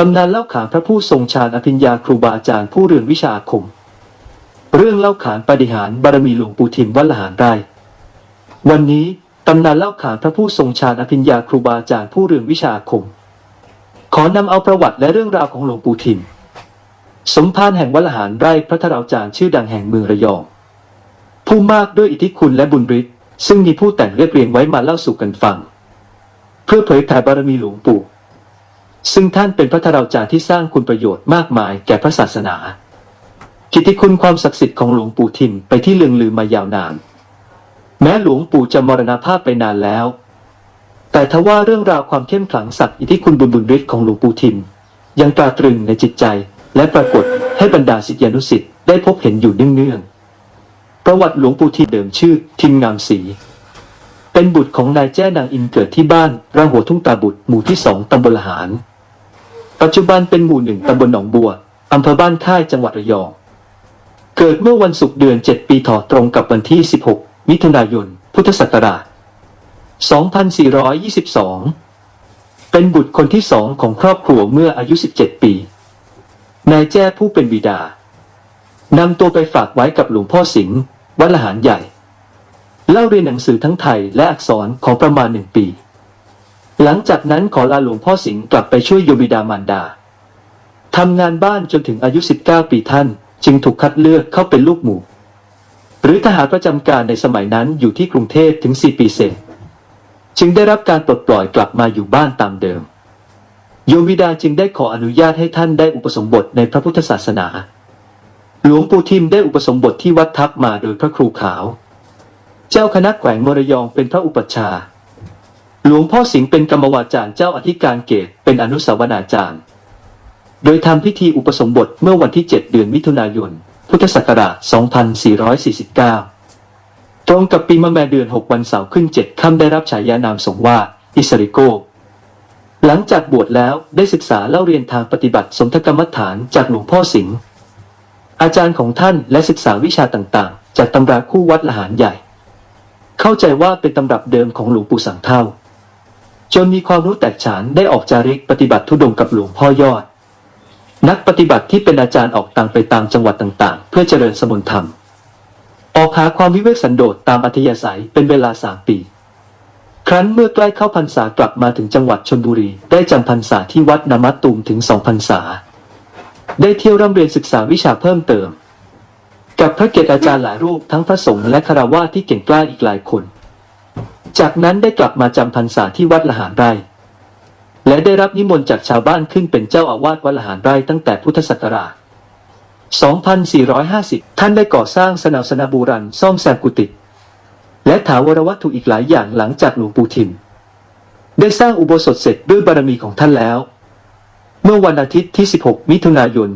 ตำนานเล่าขานพระผู้ทรงฌานอภิญญาครูบาอาจารย์ผู้เรืองวิชาคม เรื่องเล่าขานปาฏิหารบารมีหลวงปู่ทิมวัลหารไร่วันนี้ตำนานเล่าขานพระผู้ทรงฌานอภิญญาครูบาอาจารย์ผู้เรืองวิชาคม ขอนำเอาประวัติและเรื่องราวของหลวงปู่ทิม สมภารแห่งวัลหารไร่พระธราจารย์ชื่อดังแห่งเมืองระยอง ผู้มากด้วยอิทธิคุณและบุญฤทธิ์ซึ่งมีผู้แต่งเรียบเรียงไว้มาเล่าสู่กันฟัง เพื่อเผยแผ่บารมีหลวงปู่ ซึ่งท่านเป็นพระธราจารย์ที่สร้างคุณประโยชน์มากมายแก่พระศาสนา กิตติคุณความศักดิ์สิทธิ์ของหลวงปู่ทิมไปที่เลืองลือมายาวนาน แม้หลวงปู่จะมรณภาพไปนานแล้ว แต่ทว่าเรื่องราวความเข้มขลังศักดิ์อิทธิคุณบุญบุญฤทธิ์ของหลวงปู่ทิม ยังตราตรึงในจิตใจและปรากฏให้บรรดาศิษยานุศิษย์ได้พบเห็นอยู่เนื่องๆประวัติหลวงปู่ทิมเดิมชื่อทิมงามศรีเป็นบุตรของนายแจ้นางอินเกิดที่บ้านระหัวทุ่งตาบุตรหมู่ที่สองตำบลละหาร ปัจจุบันเป็นหมู่หนึ่งตำบลหนองบัวอำเภอบ้านค่ายจังหวัดระยอง เกิดเมื่อวันศุกร์เดือน 7 ปีถอตรงกับวันที่ 16 มิถุนายน พุทธศักราช 2422 เป็นบุตรคนที่สองของครอบครัวเมื่ออายุ 17 ปี นายแจ้ผู้เป็นบิดานำตัวไปฝากไว้กับหลวงพ่อสิงห์วัดละหารใหญ่ เล่าเรียนหนังสือทั้งไทยและอักษรของประมาณหนึ่งปี หลังจากนั้นขอลาหลวงพ่อสิงห์กลับไปช่วยโยบิดามารดาทำงานบ้านจนถึงอายุ 19 ปีท่าน จึงถูกคัดเลือกเข้าเป็นลูกหมู่ หรือทหารประจำการในสมัยนั้นอยู่ที่กรุงเทพถึง 4 ปีเศษ จึงได้รับการปลดปล่อยกลับมาอยู่บ้านตามเดิม โยมบิดาจึงได้ขออนุญาตให้ท่านได้อุปสมบทในพระพุทธศาสนา หลวงปู่ทิมได้อุปสมบทที่วัดทับมาโดยพระครูขาว เจ้าคณะแขวงมรยองเป็นพระอุปัชฌาย์ หลวงพ่อสิงห์เป็นกรรมวาจารย์เจ้าอธิการเกตเป็นอนุสาวนาจารย์ โดยทำพิธีอุปสมบทเมื่อวันที่ 7 เดือนมิถุนายน พุทธศักราช 2449 ตรงกับปีมะแม่เดือน 6 วันเสาร์ขึ้น 7 ค่ำได้รับฉายานามสงว่า อิสริโก หลังจากบวชแล้วได้ศึกษาเล่าเรียนทางปฏิบัติสนทกรรมฐานจากหลวงพ่อสิงห์อาจารย์ของท่านและศึกษาวิชาต่างๆ จากตำราคู่วัดละหารใหญ่ เข้าใจว่าเป็นตำรับเดิมของหลวงปู่สังเท่า จนมีความรู้แตกฉานได้ออกจาริกปฏิบัติทุดงกับหลวงพ่อยอด นักปฏิบัติที่เป็นอาจารย์ออกต่างไปตามจังหวัดต่างๆ เพื่อเจริญสมุนธรรม ออกหาความวิเวกสันโดษตามอัธยาศัยเป็นเวลาสามปี ครั้นเมื่อใกล้เข้าพรรษากลับมาถึงจังหวัดชนบุรี ได้จำพรรษาที่วัดนามัตตุมถึงสองพรรษา ได้เที่ยวร่ำเรียนศึกษาวิชาเพิ่มเติม กับพระเกศอาจารย์หลายรูปทั้งพระสงฆ์และคารวะที่เก่งกล้าอีกหลายคน จากนั้นได้กลับมาจำพรรษาที่วัดละหารไร่ และได้รับนิมนต์จากชาวบ้านขึ้นเป็นเจ้าอาวาสวัดละหารไร่ตั้งแต่พุทธศักราช 2450 ท่านได้ก่อสร้างสนาสนาบูรันซ่อมแซมกุฏิและถาวรวัตถุอีกหลายอย่างหลังจากหลวงปู่ทิม ได้สร้างอุโบสถเสร็จด้วยบารมีของท่านแล้ว เมื่อวันอาทิตย์ที่ 16 มิถุนายน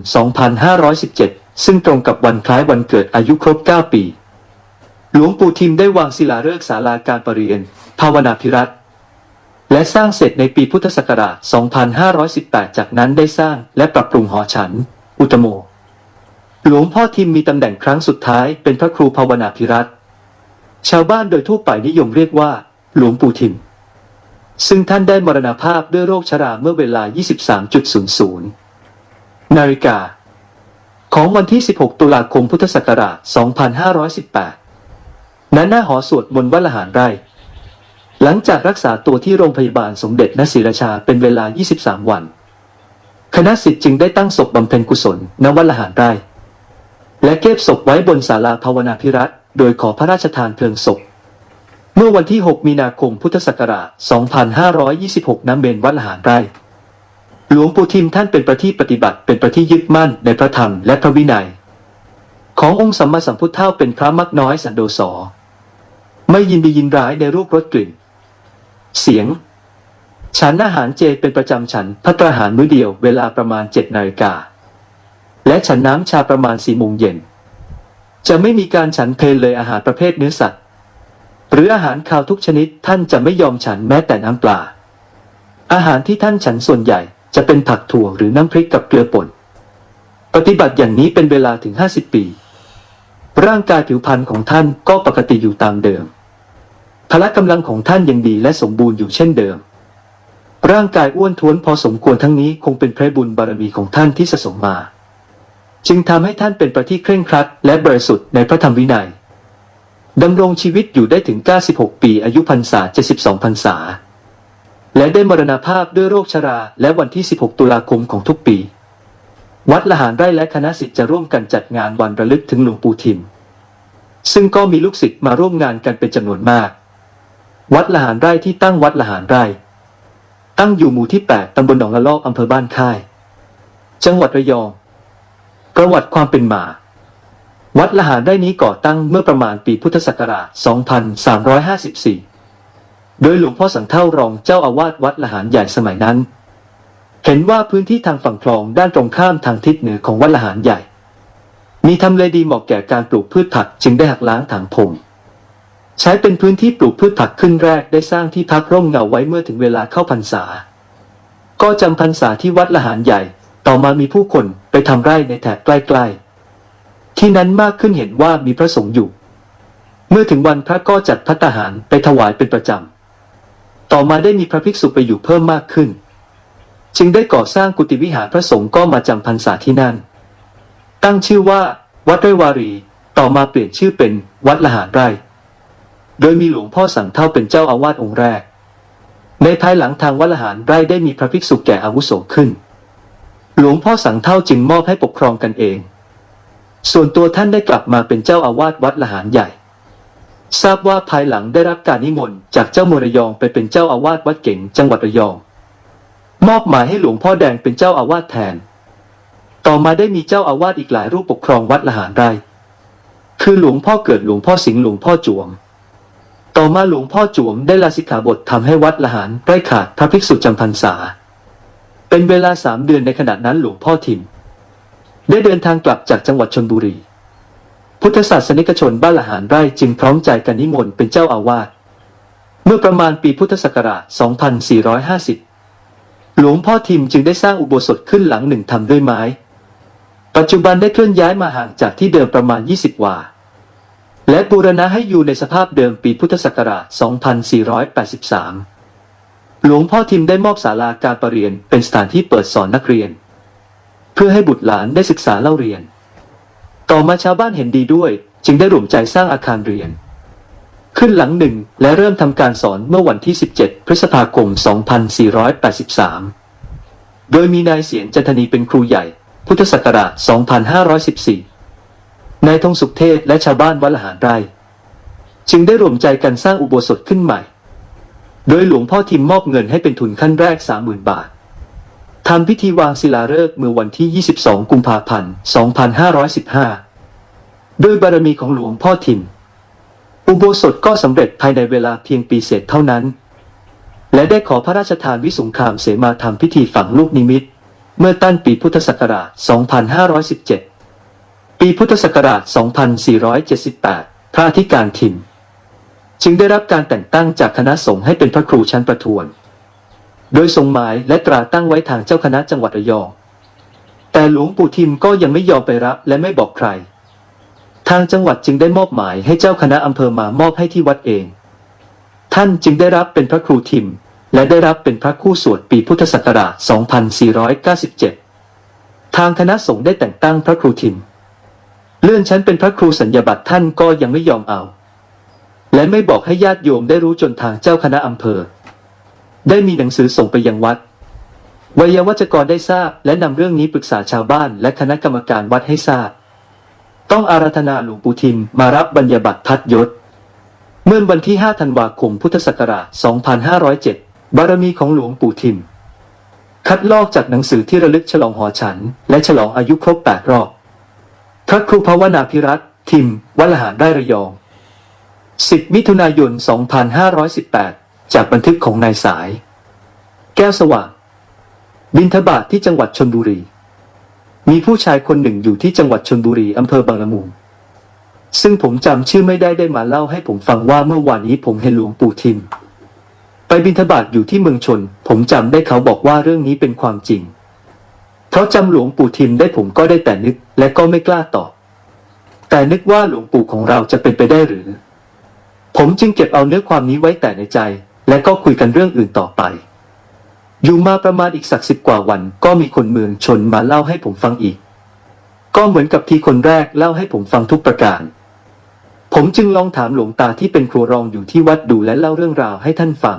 2517 ซึ่งตรงกับวันคล้ายวันเกิดอายุครบ 9 ปี หลวงปู่ทิมได้วางศิลาฤกษ์ศาลาการประเรียน ภาวนาพิรัตและสร้างเสร็จในปีพุทธศักราช 2518 จากนั้นได้สร้างและปรับปรุงหอฉัน อุตโม หลวงพ่อทิมมีตำแหน่งครั้งสุดท้ายเป็นพระครูภาวนาพิรัตชาวบ้านโดยทั่วไปนิยมเรียกว่า หลวงปู่ทิม ซึ่งท่านได้มรณภาพด้วยโรคชราเมื่อเวลา 23.00 นาฬิกา ของวันที่ 16 ตุลาคมพุทธศักราช 2518 ณหน้าหอสวดมนต์วัลหารไร่ หลังจากรักษาตัวที่โรงพยาบาลสมเด็จนศรีราชาเป็นเวลา 23 วัน คณะสิทธิ์จึงได้ตั้งศพบำเพ็ญกุศลณวัลหารไร่ และเก็บศพไว้บนศาลาภาวนาพิรัตโดยขอพระราชทานเพลิงศพ เมื่อวันที่ 6 มีนาคมพุทธศักราช 2526 น้ำเบนวัดลหารไร่ หลวงปู่ทิมท่านเป็นประที่ปฏิบัติเป็นประที่ยึดมั่นในพระธรรมและพระวินัย ขององค์สัมมาสัมพุทธเท่าเป็นพระมักน้อยสันโดษอ ไม่ยินดียินร้ายในรูปรสกลิ่น เสียง ฉันอาหารเจเป็นประจำฉันพัตตาหารมื้อเดียวเวลาประมาณ7นาฬิกา และฉันน้ำชาประมาณ4โมงเย็น จะไม่มีการฉันเพลเลยอาหารประเภทเนื้อสัตว์ หรืออาหารคาวทุกชนิดท่านจะไม่ยอมฉันแม้แต่น้ำปลา อาหารที่ท่านฉันส่วนใหญ่จะเป็นผักถั่วหรือน้ำพริกกับเกลือป่น ปฏิบัติอย่างนี้เป็นเวลาถึง50ปี ร่างกายผิวพรรณของท่านก็ปกติอยู่ตามเดิม พละกำลังของท่านยังดีและสมบูรณ์อยู่เช่นเดิม ร่างกายอ้วนท้วนพอสมควรทั้งนี้คงเป็นพระบุญบารมีของท่านที่สะสมมา จึงทำให้ท่านเป็นประที่เคร่งครัด และบริสุทธิ์ในพระธรรมวินัยดำรงชีวิตอยู่ได้ถึง 96 ปี อายุพรรษา 72 พรรษา และได้มรณภาพด้วยโรคชรา และวันที่ 16 ตุลาคมของทุกปี วัดละหารไร่และคณะสิทธิ์จะร่วมกันจัดงานวันระลึกถึงหลวงปู่ทิม ซึ่งก็มีลูกศิษย์มาร่วมงานกันเป็นจำนวนมาก วัดละหารไร่ที่ตั้งวัดละหารไร่ ตั้งอยู่หมู่ที่ 8 ตำบลหนองละลอกอำเภอบ้านค่าย จังหวัดระยอง ประวัติความเป็นมา วัดละหารไร่นี้ก่อตั้งเมื่อประมาณปีพุทธศักราช 2354 โดยหลวงพ่อสังเท่ารองเจ้าอาวาสวัดละหารใหญ่สมัยนั้น เห็นว่าพื้นที่ทางฝั่งคลองด้านตรงข้ามทางทิศเหนือของวัดละหารใหญ่ มีทำเลดีเหมาะแก่การปลูกพืชผักจึงได้หักล้างถางพงใช้เป็นพื้นที่ปลูกพืชผักขึ้นแรกได้สร้างที่พักร่มเงาไว้เมื่อถึงเวลาเข้าพรรษา ก็จำพรรษาที่วัดละหารใหญ่ ต่อมามีผู้คนไปทำไร่ในแถบใกล้ๆ ที่นั้นมากขึ้นเห็นว่ามีพระสงฆ์อยู่ เมื่อถึงวันพระก็จัดพัตตาหารไปถวายเป็นประจำ ต่อมาได้มีพระภิกษุไปอยู่เพิ่มมากขึ้น จึงได้ก่อสร้างกุฏิวิหารพระสงฆ์ก็มาจำพรรษาที่นั่น ตั้งชื่อว่า วัดไร่วารีต่อมาเปลี่ยนชื่อเป็นวัดละหารไร่ โดยมีหลวงพ่อสังเท่าเป็นเจ้าอาวาสองค์แรก ในภายหลังทางวัดละหารไร่ได้มีพระภิกษุแก่อาวุโสขึ้น หลวงพ่อสังเท่าจึงมอบให้ปกครองกันเอง ส่วนตัวท่านได้กลับมาเป็นเจ้าอาวาสวัดละหารใหญ่ ทราบว่าภายหลังได้รับการนิมนต์จากเจ้ามรยองไปเป็นเจ้าอาวาสวัดเก่งจังหวัดระยอง มอบหมายให้หลวงพ่อแดงเป็นเจ้าอาวาสแทน ต่อมาได้มีเจ้าอาวาสอีกหลายรูปปกครองวัดละหารไร่ คือหลวงพ่อเกิดหลวงพ่อสิงห์หลวงพ่อจวง ต่อมาหลวงพ่อจวงได้ลาสิกขาบททำให้วัดละหารไร่ขาดพระภิกษุจำพรรษา เป็นเวลาสามเดือนในขณะนั้นหลวงพ่อทิมได้เดินทางกลับจากจังหวัดชนบุรี พุทธศาสนิกชนบ้านละหารไร่จึงพร้อมใจกันนิมนต์เป็นเจ้าอาวาส เมื่อประมาณปีพุทธศักราช 2450 หลวงพ่อทิมจึงได้สร้างอุโบสถขึ้นหลังหนึ่งทำด้วยไม้ ปัจจุบันได้เคลื่อนย้ายมาห่างจากที่เดิมประมาณ 20 วา และบูรณะให้อยู่ในสภาพเดิมปีพุทธศักราช 2483 หลวงพ่อทิมได้มอบศาลาการประเรียนเป็นสถานที่เปิดสอนนักเรียน เพื่อให้บุตรหลานได้ศึกษาเล่าเรียน ต่อมาชาวบ้านเห็นดีด้วย จึงได้ร่วมใจสร้างอาคารเรียน ขึ้นหลังหนึ่งและเริ่มทำการสอนเมื่อวันที่ 17 พฤษภาคม 2483 โดยมีนายเสียนจันทนีเป็นครูใหญ่ พุทธศักราช 2514 นายทงสุขเทศและชาวบ้านวัดละหารไร่ จึงได้รวมใจกันสร้างอุโบสถขึ้นใหม่ โดยหลวงพ่อทิมมอบเงินให้เป็นทุนขั้นแรก 30,000 บาททำพิธีวางศิลาฤกษ์เมื่อวันที่ 22 กุมภาพันธ์ 2515โดยบารมีของหลวงพ่อทิม อุโบสถก็สำเร็จภายในเวลาเพียงปีเศษเท่านั้น และได้ขอพระราชทานวิสุงคามเสมาทำพิธีฝังลูกนิมิต เมื่อตั้นปีพุทธศักราช 2517 ปีพุทธศักราช 2478 พระอธิการทิมจึงได้รับการแต่งตั้งจากคณะสงฆ์ให้เป็นพระครูชั้นประทวน โดยทรงหมายและตราตั้งไว้ทางเจ้าคณะจังหวัดระยอง แต่หลวงปู่ทิมก็ยังไม่ยอมไปรับและไม่บอกใคร ทางจังหวัดจึงได้มอบหมายให้เจ้าคณะอำเภอมามอบให้ที่วัดเอง ท่านจึงได้รับเป็นพระครูทิม และได้รับเป็นพระคู่สวดปีพุทธศักราช 2497 ทางคณะสงฆ์ได้แต่งตั้งพระครูทิม เลื่อนชั้นเป็นพระครูสัญญาบัตรท่านก็ยังไม่ยอมเอา และไม่บอกให้ญาติโยมได้รู้จนทางเจ้าคณะอำเภอ ได้มีหนังสือส่งไปยังวัดวัยวัจกรได้ทราบและนำเรื่องนี้ปรึกษาชาวบ้านและคณะกรรมการวัดให้ทราบ ต้องอาราธนาหลวงปู่ทิมมารับบรรยาบัตรพัดยศ เมื่อวันที่ 5 ธันวาคมพุทธศักราช 2507 บารมีของหลวงปู่ทิม คัดลอกจากหนังสือที่ระลึกฉลองหอฉัน และฉลองอายุครบ 8 รอบ พระครูภาวนาพิรัตทิมวัลหารได้ระยอง 10 มิถุนายน 2518 จากบันทึกของนายสาย แก้วสว่างบินทบาทที่จังหวัดชนบุรี มีผู้ชายคนหนึ่งอยู่ที่จังหวัดชนบุรีอำเภอบางละมุง ซึ่งผมจำชื่อไม่ได้ได้มาเล่าให้ผมฟังว่าเมื่อวานนี้ผมเห็นหลวงปู่ทิม ไปบินทบาทอยู่ที่เมืองชน ผมจำได้เขาบอกว่าเรื่องนี้เป็นความจริงเพราะจำหลวงปู่ทิมได้ผมก็ได้แต่นึกและก็ไม่กล้าตอบ แต่นึกว่าหลวงปู่ของเราจะเป็นไปได้หรือ ผมจึงเก็บเอาเนื้อความนี้ไว้แต่ในใจ และก็คุยกันเรื่องอื่นต่อไป อยู่มาประมาณอีกสักสิบกว่าวัน ก็มีคนเมืองชนมาเล่าให้ผมฟังอีก ก็เหมือนกับที่คนแรกเล่าให้ผมฟังทุกประการ ผมจึงลองถามหลวงตาที่เป็นครูรองอยู่ที่วัดดูและเล่าเรื่องราวให้ท่านฟัง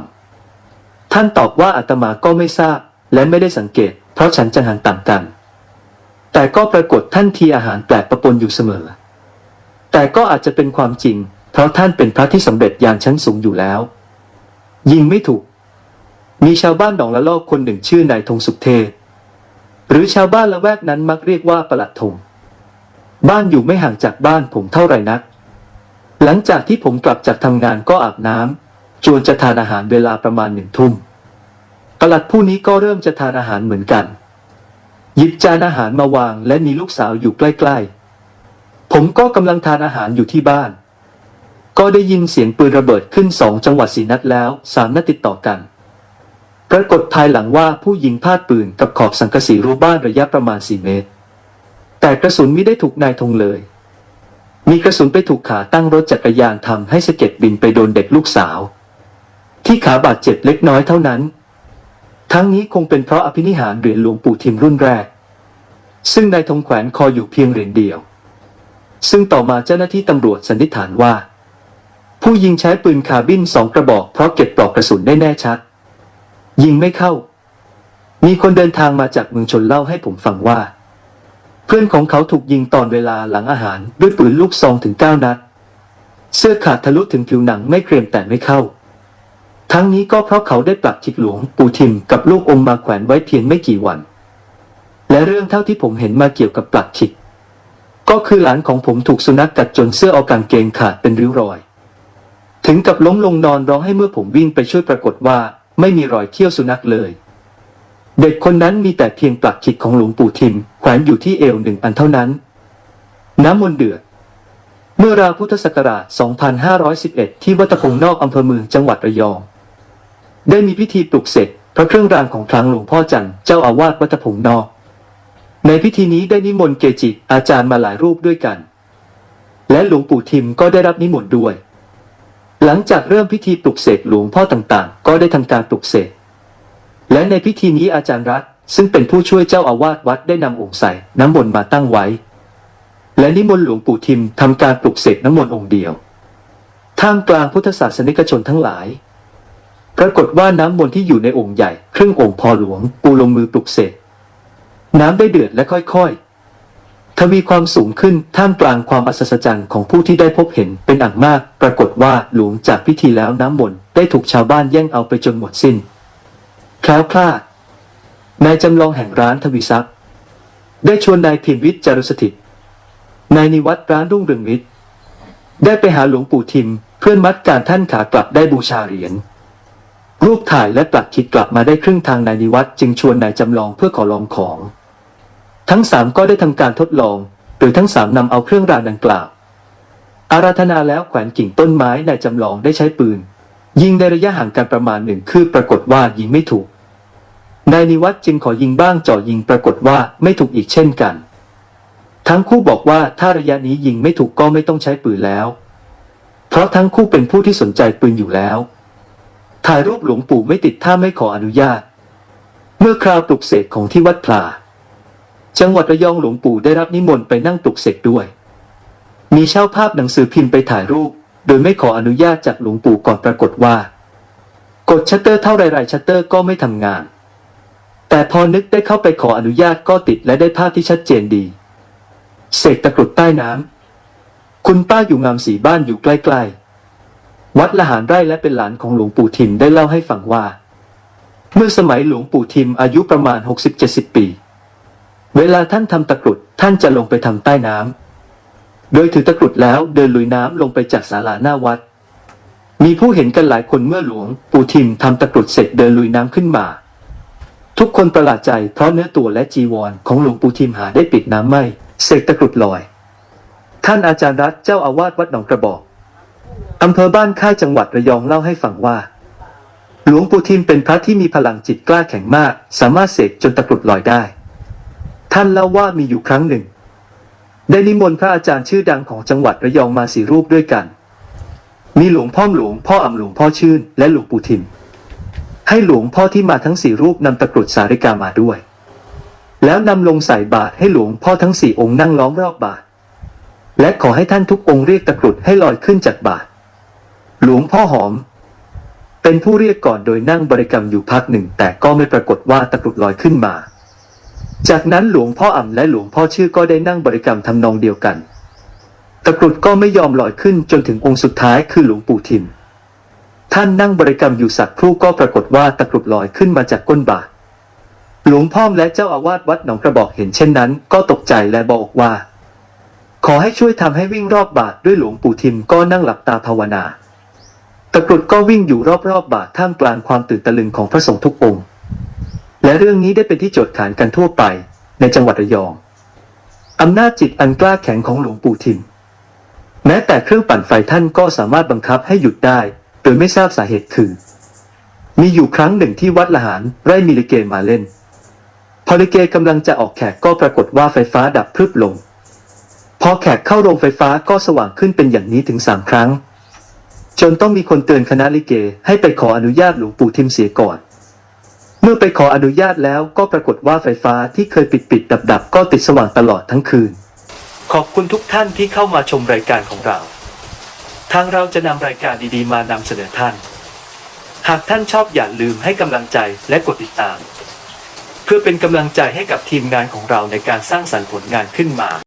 ท่านตอบว่าอาตมาก็ไม่ทราบ และไม่ได้สังเกต เพราะฉันจะหันต่างกัน แต่ก็ปรากฏท่านทีอาหารแปลกประปนอยู่เสมอ แต่ก็อาจจะเป็นความจริง เพราะท่านเป็นพระที่สำเร็จอย่างชั้นสูงอยู่แล้ว ยิงไม่ถูก มีชาวบ้านหนองละลอกคนหนึ่งชื่อนายธงสุขเทพหรือชาวบ้านละแวกนั้นมักเรียกว่าประหลัดธงบ้านอยู่ไม่ห่างจากบ้านผมเท่าไหร่นัก หลังจากที่ผมกลับจากทำงานก็อาบน้ำจวนจะทานอาหารเวลาประมาณหนึ่งทุ่มประหลัดผู้นี้ก็เริ่มจะทานอาหารเหมือนกัน หยิบจานอาหารมาวางและมีลูกสาวอยู่ใกล้ๆ ผมก็กำลังทานอาหารอยู่ที่บ้าน ก็ได้ยินเสียงปืนระเบิดขึ้นสองจังหวัดสีนัดแล้วสามนัดติดต่อกัน ปรากฏภายหลังว่าผู้ยิงพลาดปืนกับขอบสังกะสีรั้วบ้านระยะประมาณ 4 เมตร แต่กระสุนไม่ได้ถูกนายธงเลย มีกระสุนไปถูกขาตั้งรถจักรยานทำให้สะเก็ดบินไปโดนเด็กลูกสาว ที่ขาบาดเจ็บเล็กน้อยเท่านั้น ทั้งนี้คงเป็นเพราะอภินิหารเหรียญหลวงปู่ทิมรุ่นแรก ซึ่งนายธงแขวนคออยู่เพียงเหรียญเดียว ซึ่งต่อมาเจ้าหน้าที่ตำรวจสันนิษฐานว่า ผู้ยิงใช้ปืนคาบินสองกระบอกเพราะเก็บปลอกกระสุนได้แน่ชัด ยิงไม่เข้า มีคนเดินทางมาจากเมืองชนเล่าให้ผมฟังว่า เพื่อนของเขาถูกยิงตอนเวลาหลังอาหารด้วยปืนลูกซองถึงเก้านัด เสื้อขาดทะลุถึงผิวหนังไม่เกรียมแต่ไม่เข้า ทั้งนี้ก็เพราะเขาได้ปรับชิกหลวงปู่ทิมกับลูกอมมาแขวนไว้เพียงไม่กี่วัน และเรื่องเท่าที่ผมเห็นมาเกี่ยวกับปลักฉิกก็คือหลานของผมถูกสุนัขกกัดจนเสื้อเอากางเกงขาดเป็นริ้วรอย ถึงกับล้มลงนอนร้องให้เมื่อผมวิ่งไปช่วยปรากฏว่า ไม่มีรอยเขี้ยวสุนัขเลย เด็กคนนั้นมีแต่เพียงปลักขิดของหลวงปู่ทิมแขวนอยู่ที่เอวหนึ่งอันเท่านั้น น้ำมนต์เดือด เมื่อราวพุทธศักราช 2511 ที่วัดตะพงนอกอำเภอเมืองจังหวัดระยอง ได้มีพิธีปลุกเสกพระเครื่องรางของคลังหลวงพ่อจันทร์เจ้าอาวาสวัดตะพงนอก ในพิธีนี้ได้นิมนต์เกจิอาจารย์มาหลายรูปด้วยกัน และหลวงปู่ทิมก็ได้รับนิมนต์ด้วย หลังจากเริ่มพิธีปลุกเสกหลวงพ่อต่างๆ ก็ได้ทำการปลุกเสกและในพิธีนี้อาจารย์รัตซึ่งเป็นผู้ช่วยเจ้าอาวาสวัดได้นำองค์ใส่น้ำมนต์มาตั้งไว้ และนิมนต์หลวงปู่ทิมทำการปลุกเสกน้ำมนต์องค์เดียวท่ามกลางพุทธศาสนิกชนทั้งหลาย ปรากฏว่าน้ำมนต์ที่อยู่ในองค์ใหญ่ ครึ่งองค์พอหลวงปูลงมือปลุกเสกน้ำได้เดือดและค่อยๆ ทวีความสูงขึ้นท่ามกลางความอัศจรรย์ของผู้ที่ได้พบเห็นเป็นอันมาก ปรากฏว่าหลวงจากพิธีแล้วน้ำมนต์ได้ถูกชาวบ้านแย่งเอาไปจนหมดสิ้นแคล้วคลาดนายจำลองแห่งร้านทวีทรัพย์ได้ชวนนายพิมวิทย์จารุสถิตนายนิวัตรร้านรุ่งเรืองมิตรได้ไปหาหลวงปู่ทิม เพื่อนมัดการท่านขากลับได้บูชาเหรียญรูปถ่ายและปลักคิดกลับมาได้ครึ่งทางนายนิวัตรจึงชวนนายจำลองเพื่อขอลองของ ทั้งสามก็ได้ทำการทดลอง โดยทั้งสามนำเอาเครื่องรางดังกล่าว อาราธนาแล้วแขวนกิ่งต้นไม้นายจำลองได้ใช้ปืน ยิงในระยะห่างกันประมาณหนึ่งคือปรากฏว่ายิงไม่ถูก นายนิวัตจึงขอยิงบ้างจ่อยิงปรากฏว่าไม่ถูกอีกเช่นกัน ทั้งคู่บอกว่าถ้าระยะนี้ยิงไม่ถูกก็ไม่ต้องใช้ปืนแล้ว เพราะทั้งคู่เป็นผู้ที่สนใจปืนอยู่แล้ว ถ่ายรูปหลวงปู่ไม่ติดถ้าไม่ขออนุญาต เมื่อคราวปลุกเสกของที่วัดพลา จังหวัดระยองหลวงปู่ได้รับนิมนต์ไปนั่งปลุกเสกด้วย มีเช่าภาพหนังสือพิมพ์ไปถ่ายรูป โดยไม่ขออนุญาตจากหลวงปู่ก่อนปรากฏว่า กดชัตเตอร์เท่าไรๆชัตเตอร์ก็ไม่ทำงาน แต่พอนึกได้เข้าไปขออนุญาตก็ติดและได้ภาพที่ชัดเจนดีเสกตะกรุดใต้น้ำคุณป้าอยู่งามสีบ้านอยู่ใกล้ๆ วัดละหารไร่และเป็นหลานของหลวงปู่ทิมได้เล่าให้ฟังว่า เมื่อสมัยหลวงปู่ทิมอายุประมาณ 60-70 ปี เวลาท่านทำตะกรุดท่านจะลงไปทำใต้น้ำโดยถือตะกรุดแล้วเดินลุยน้ำลงไปจากศาลาหน้าวัด มีผู้เห็นกันหลายคนเมื่อหลวง ปู่ทิมทำตะกรุดเสร็จเดินลุยน้ำขึ้นมา ทุกคนประหลาดใจเพราะเนื้อตัวและจีวรของหลวงปู่ทิมหาได้ปิดน้ำไม่เสกตะกรุดลอย ท่านอาจารย์รัตนเจ้าอาวาสวัดหนองกระบอกอำเภอบ้านค่ายจังหวัดระยองเล่าให้ฟังว่า หลวงปู่ทิมเป็นพระที่มีพลังจิตกล้าแข็งมาก สามารถเสกจนตะกรุดลอยได้ ท่านเล่าว่ามีอยู่ครั้งหนึ่ง ได้นิมนต์พระอาจารย์ชื่อดังของจังหวัดระยองมาสี่รูปด้วยกัน มีหลวงพ่อหลวงพ่ออ่ำหลวงพ่อชื่น และหลวงปู่ทิม ให้หลวงพ่อที่มาทั้งสี่รูปนำตะกรุดสาริกามาด้วย แล้วนำลงใส่บาตรให้หลวงพ่อทั้งสี่องค์นั่งล้อมรอบบาตรและขอให้ท่านทุกองค์เรียกตะกรุดให้ลอยขึ้นจากบาตรหลวงพ่อหอม เป็นผู้เรียกก่อนโดยนั่งบริกรรมอยู่พักหนึ่ง แต่ก็ไม่ปรากฏว่าตะกรุดลอยขึ้นมา จากนั้นหลวงพ่ออ่ำและหลวงพ่อชื่อก็ได้นั่งบริกรรมทำนองเดียวกัน ตะกรุดก็ไม่ยอมลอยขึ้นจนถึงองค์สุดท้ายคือหลวงปู่ทิม ท่านนั่งบริกรรมอยู่สักครู่ก็ปรากฏว่าตะกรุดลอยขึ้นมาจากก้นบาหลวงพ่อและเจ้าอาวาสวัดหนองกระบอกเห็นเช่นนั้น ก็ตกใจและบอกว่า ขอให้ช่วยทำให้วิ่งรอบบาตรด้วยหลวงปู่ทิมก็นั่งหลับตาภาวนา ตะกรุดก็วิ่งอยู่รอบๆบบาตรท่ามกลางความตื่นตะลึงของพระสงฆ์ทุกองค์ และเรื่องนี้ได้เป็นที่โจทย์ขานกันทั่วไปในจังหวัดระยอง อำนาจจิตอันกล้าแข็งของหลวงปู่ทิม แม้แต่เครื่องปั่นไฟท่านก็สามารถบังคับให้หยุดได้ โดยไม่ทราบสาเหตุคือ มีอยู่ครั้งหนึ่งที่วัดละหารไร่มีลิเกมาเล่น พอลิเกกำลังจะออกแขกก็ปรากฏว่าไฟฟ้าดับพรึบลง พอแขกเข้าโรงไฟฟ้าก็สว่างขึ้นเป็นอย่างนี้ถึงสามครั้ง จนต้องมีคนเตือนคณะลิเกให้ไปขออนุญาตหลวงปู่ทิมเสียก่อน เมื่อไปขออนุญาตแล้วก็ปรากฏว่าไฟฟ้าที่เคยปิดปิดดับดับก็ติดสว่างตลอดทั้งคืน ขอบคุณทุกท่านที่เข้ามาชมรายการของเรา ทางเราจะนำรายการดีๆ มานำเสนอท่าน หากท่านชอบอย่าลืมให้กำลังใจและกดติดตาม เพื่อเป็นกำลังใจให้กับทีมงานของเราในการสร้างสรรค์ผลงานขึ้นมา